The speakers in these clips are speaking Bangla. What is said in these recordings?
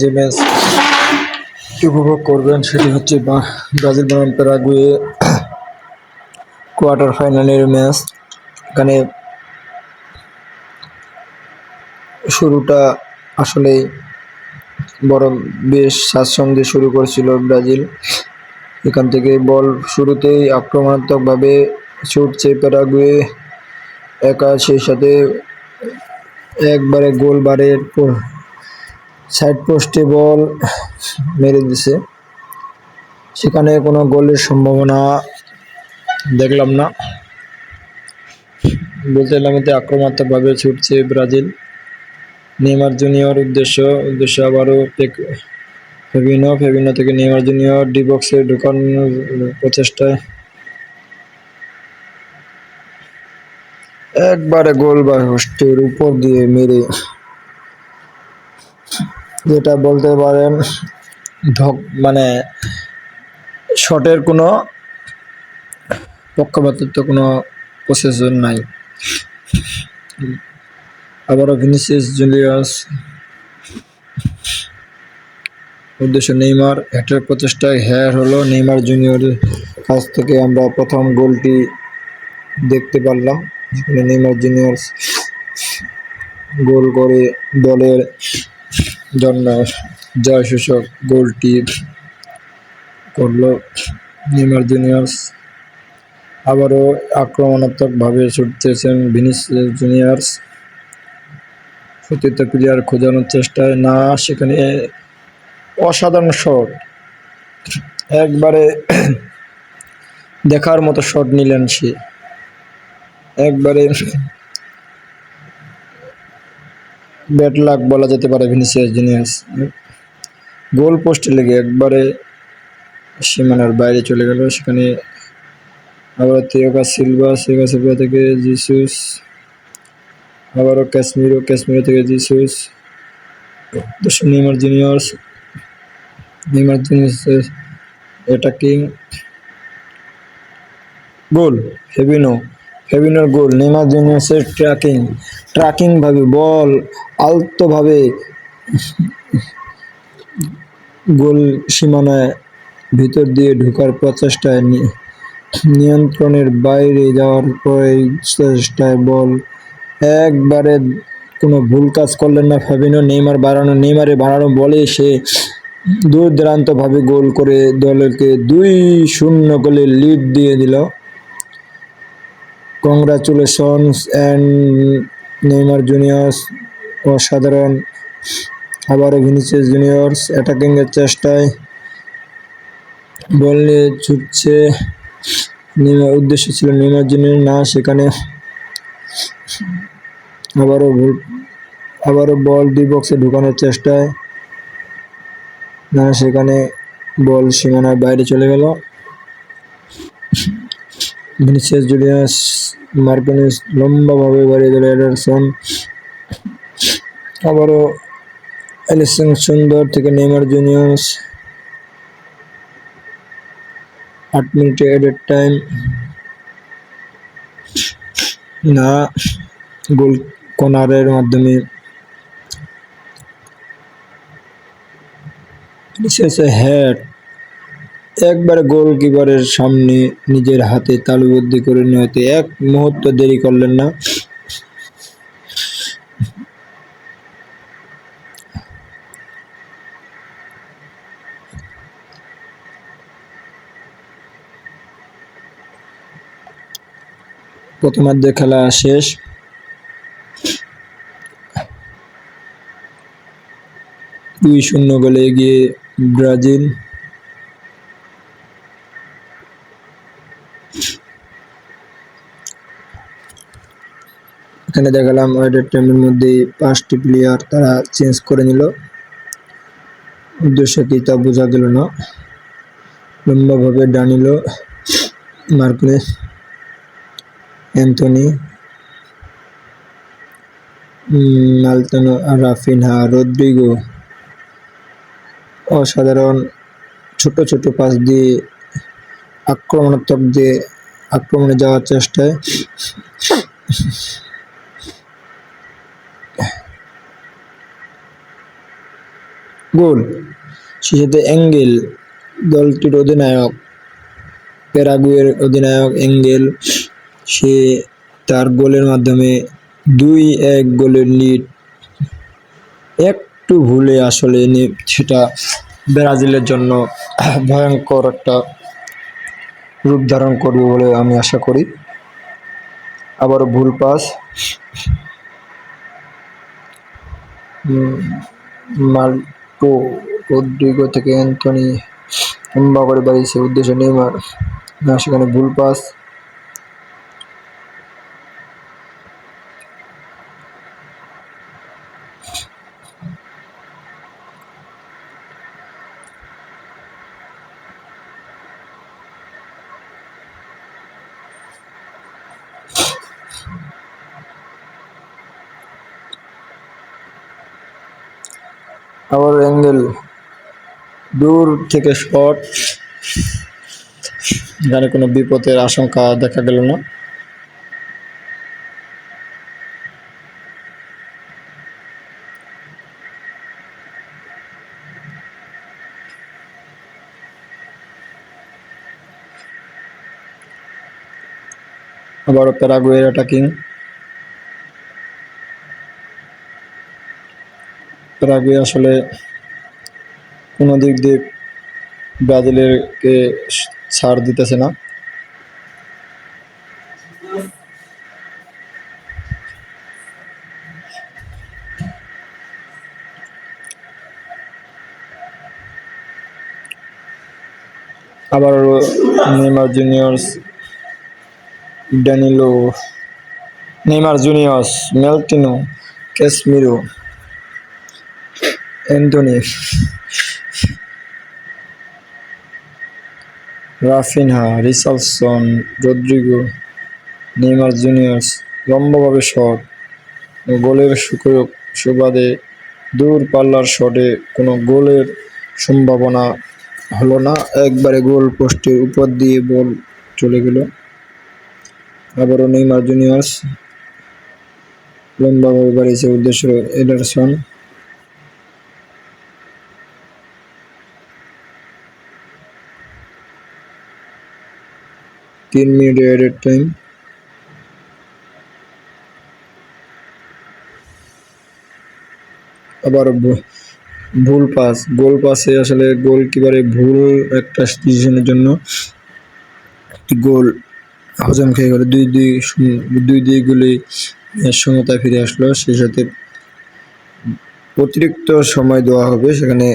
যে ম্যাচ উপভোগ করবেন, সেটি হচ্ছে ব্রাজিল বনাম প্যারাগুয়ে কোয়ার্টার ফাইনালের ম্যাচ এখানে শুরুটা আসলেই বড় বেশ স্বাচ্ছন্দ্যে শুরু করেছিল ব্রাজিল। এখান থেকে বল শুরুতেই আক্রমণাত্মকভাবে ছুটছে প্যারাগুয়ে। একা সেই সাথে একবারে গোল বারের সাইড পোস্টে বল মেরে দিছে। সেখানে কোনো গোলের সম্ভাবনা দেখলাম না। বলতে এলাম এতে আক্রমণাত্মকভাবে ছুটছে ব্রাজিল। নেইমার জুনিয়র উদ্দেশ্য উদ্দেশ্য আবারও ফেবিনো ফেবিনো থেকে নেইমার জুনিয়র ডি বক্সে ঢোকানোর প্রচেষ্টায় একবারে গোল বা হোস্টের উপর দিয়ে মেরে। যেটা বলতে পারেন ঢক মানে শটের কোনো পক্ষপাতিত্ব, কোনো প্রসেসর নাই। আবারও ভিনিসিয়াস জুলিয়াস। উদ্দেশ্য নেইমার হ্যাটের প্রচেষ্টায় হ্যার হলো নেইমার জুনিয়রের কাছ থেকে আমরা প্রথম গোলটি দেখতে পারলাম। যেখানে নেইমার জুনিয়র গোল করে দলের জন্য জয় সূচক গোলটি করল। নেইমার জুনিয়র্স আবারও আক্রমণাত্মকভাবে ছুটতেছেন ভিনিস জুনিয়র্স সতীর্থ প্লেয়ার খোঁজানোর চেষ্টায় না, সেখানে অসাধারণ শট একবারে দেখার মতো শট নিলেন সে। একবারে ব্যাট লাক বলা যেতে পারে ভিনিসিয়াস জুনিয়র্স গোল পোস্টে লেগে একবারে সীমানার বাইরে চলে গেল। সেখানে আবার তিয়োকা সিলভা সিয়োকা সিলভা থেকে জিসুস, আবারও কাশ্মীরও কাশ্মীর থেকে Jesus Neymar juniors Neymar juniors attacking goal Fabinho ফেবিনোর goal Neymar জুনিয়র্সের ট্র্যাকিং ট্র্যাকিং ভাবে, বল আলতোভাবে গোল সীমানায় ভিতর দিয়ে ঢোকার প্রচেষ্টায় নিয়ন্ত্রণের বাইরে যাওয়ার পরে চেষ্টায় বল একবারে কোনো ভুল কাজ করলেন না ফেবিনো, নেইমার বাড়ানো, নেইমারে বাড়ানো বলে সে দূর দূরান্তভাবে গোল করে দলকে দুই শূন্য গোলে লিড দিয়ে দিল। কংগ্রাচুলেশনস অ্যান্ড নেইমার জুনিয়র্স অসাধারণ। আবারও ভিনিসিয়াস জুনিয়র্স অ্যাটাকিংয়ের চেষ্টায়। বল নিয়ে ছুটছে। নেইমার উদ্দেশ্য ছিল নেইমার জুনিয়র না সেখানে। আবারও ভুল আবারও বল ডি বক্সে ঢুকানোর চেষ্টায়। না সেখানে বল সীমানার বাইরে চলে গেল। ভিনিসিয়াস জুলিয়াস মার্কিনিস লম্বাভাবে বাড়িয়ে দিল এডারসন আবারও এলিসন সুন্দর থেকে নেইমার জুনিয়র্স আট মিনিটে এডেড টাইম না গোল কর্নারের মাধ্যমে শেষে হ্যাট একবারে গোলকিপারের সামনে নিজের হাতে তালুবদ্ধি করে নিতে এক মুহূর্ত দেরি করলেন না। প্রথমার্ধে খেলা শেষ। দুই শূন্য গোলে এগিয়ে ব্রাজিল। এখানে দেখালাম ওয়েডের টাইমের মধ্যে পাঁচটি প্লেয়ার তারা চেঞ্জ করে নিল। উদ্দেশ্য কি তা বোঝা গেল না। লম্বাভাবে Danilo Marquinhos Anthony Militao Raphinha, Rodrigo. অসাধারণ ছোট ছোট পাস দিয়ে আক্রমণাত্মক দিয়ে আক্রমণে যাওয়ার চেষ্টায়। গোল। সাথে অ্যাঙ্গেল, দলটির অধিনায়ক, প্যারাগুয়ের অধিনায়ক অ্যাঙ্গেল, সে তার গোলের মাধ্যমে দুই এক গোলের লিড। একটু ভুলে আসলে সেটা ব্রাজিলের জন্য ভয়ঙ্কর একটা রূপ ধারণ করবে বলে আমি আশা করি। আবারও ভুল পাস। মাল্টো রদ্রিগো থেকে অ্যান্থনি এম্বা বাড়ি সেই উদ্দেশ্যে নেইমার সেখানে ভুল পাস আবার অ্যাঙ্গেল দূর থেকে শট এখানে কোনো বিপদের আশঙ্কা দেখা গেল না। আবারও প্যারাগুয়ের অ্যাটাকিং প্যারাগুয়ে আসলে কোনো দিক দিয়ে ব্রাজিলেরকে ছাড় দিতেছে না। আবার Neymar juniors Danilo, Neymar juniors Militao, Casemiro. Antony Raphinha Richarlison Rodrigo, Neymar juniors, লম্বাভাবে shot গোলের সুবাদে দূর পাল্লার শটে কোনো গোলের সম্ভাবনা হলো না। একবারে গোল পোস্টের উপর দিয়ে বল চলে গেল। আবারও নেইমার জুনিয়র্স লম্বাভাবে বাড়িয়েছে উদ্দেশ্য এডারসন। তিন মিনিট এডেড টাইম আবার ভুল পাস গোল পাসে আসলে গোল কিবারে ভুল একটা ডিসিশনের জন্য গোল হজম খেয়ে গেল। দুই দুই দুই দুই গোলে সমতায় ফিরে আসলো। সেই সাথে অতিরিক্ত সময় দেওয়া হবে। সেখানে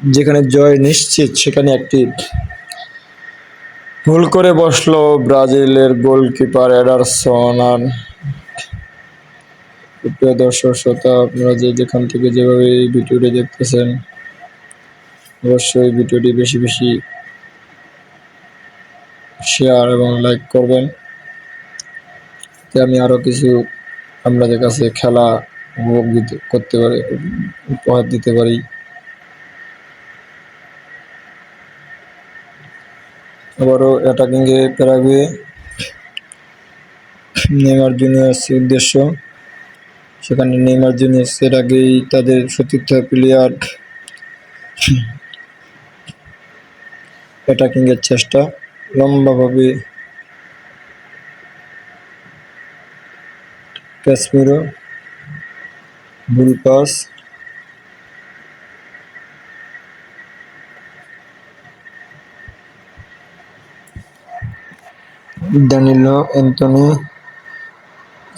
যেখানে জয় নিশ্চিত, সেখানে একটি ভুল করে বসল ব্রাজিলের গোলকিপার এডারসন আর প্রিয় দর্শক, শ্রোতা, আপনারা যে যেখান থেকে যেভাবে এই ভিডিওটি দেখতেছেন, অবশ্যই ভিডিওটি বেশি বেশি শেয়ার এবং লাইক করবেন। আমি আরও কিছু আপনাদের কাছে খেলা উপভোগ করতে পারি, উপহার দিতে পারি। আবারও অ্যাটাকিংয়ে প্যারাগুয়ে নেইমার জুনিয়র্স উদ্দেশ্য। সেখানে নেইমার জুনিয়র্স আগেই তাদের সতীর্থ প্লেয়ার অ্যাটাকিংয়ের চেষ্টা লম্বাভাবে ক্যাসমিরো ভুল pass Danilo, Anthony,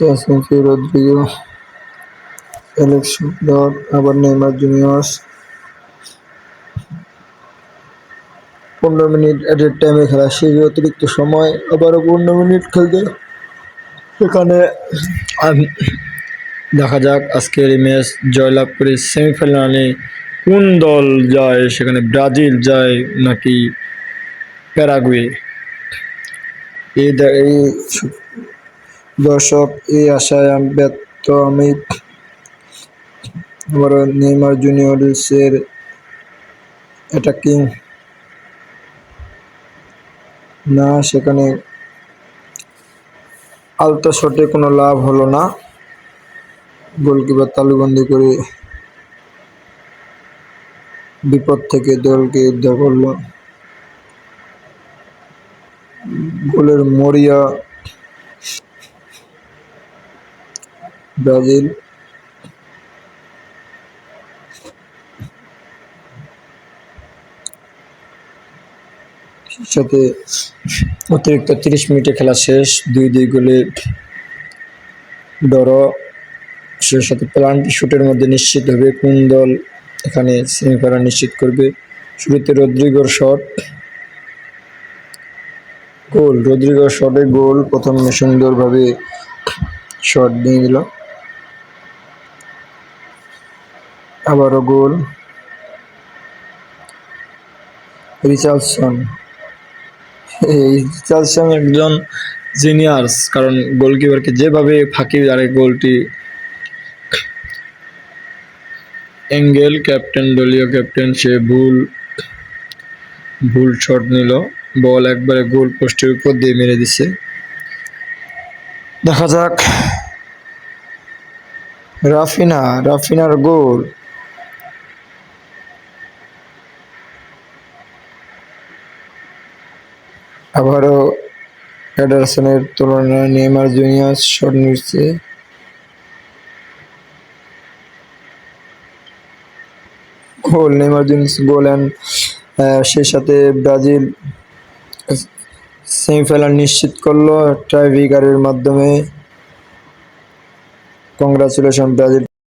Jacinto Rodrigo, Alex Lord আবার নেইমার জুনিয়র্স পনেরো মিনিট এডেড টাইমে খেলা শেষ অতিরিক্ত সময়, আবারও পনেরো মিনিট খেলতে। আম- দেখা যাক আজকের এই ম্যাচ জয়লাভ করে সেমিফাইনালে কোন দল যায়, সেখানে ব্রাজিল যায় নাকি প্যারাগুয়ে। এই দর্শক এই আশায় আমি ব্যর্থ আমি আবারও নেইমার জুনিয়র্সের অ্যাটাকিং। না, সেখানে আলতা শটে কোনো লাভ হলো না। গোলকিপার তালুবন্দি করে বিপদ থেকে দলকে উদ্ধার করল। গোলের মরিয়া, ব্রাজিল। সাথে অতিরিক্ত তিরিশ মিনিটে খেলা শেষ, দুই দুই গোলে ডর। সে সাথে প্লান্টি শুটের মধ্যে নিশ্চিত হবে কোন দল এখানে সেমিফাইনাল নিশ্চিত করবে। শুরুতে রদ্রিগোর শট গোল রদ্রিগোর শটে গোল, প্রথমে সুন্দরভাবে শট নিয়ে দিল আবারও গোল। রিচার্লসন। এই রিচার্লসন একজন জিনিয়ার্স কারণ গোলকিপারকে যেভাবে ফাঁকি দাঁড়ে গোলটি এঙ্গেল ক্যাপ্টেন, দলীয় ক্যাপ্টেন, সে ভুল ভুল শট নিল। বল একবারে গোল পোস্টের উপর দিয়ে মেরে দিছে। দেখা যাক। রাফিনা, রাফিনার গোল। আবারও এডারসনের তুলনায় নেইমার জুনিয়র শট নিচ্ছে। Goal, Neymar junior goal, and সেই সাথে ব্রাজিল সেমিফাইনাল নিশ্চিত করল ট্রাইভিগারের মাধ্যমে। Congratulation Brazil.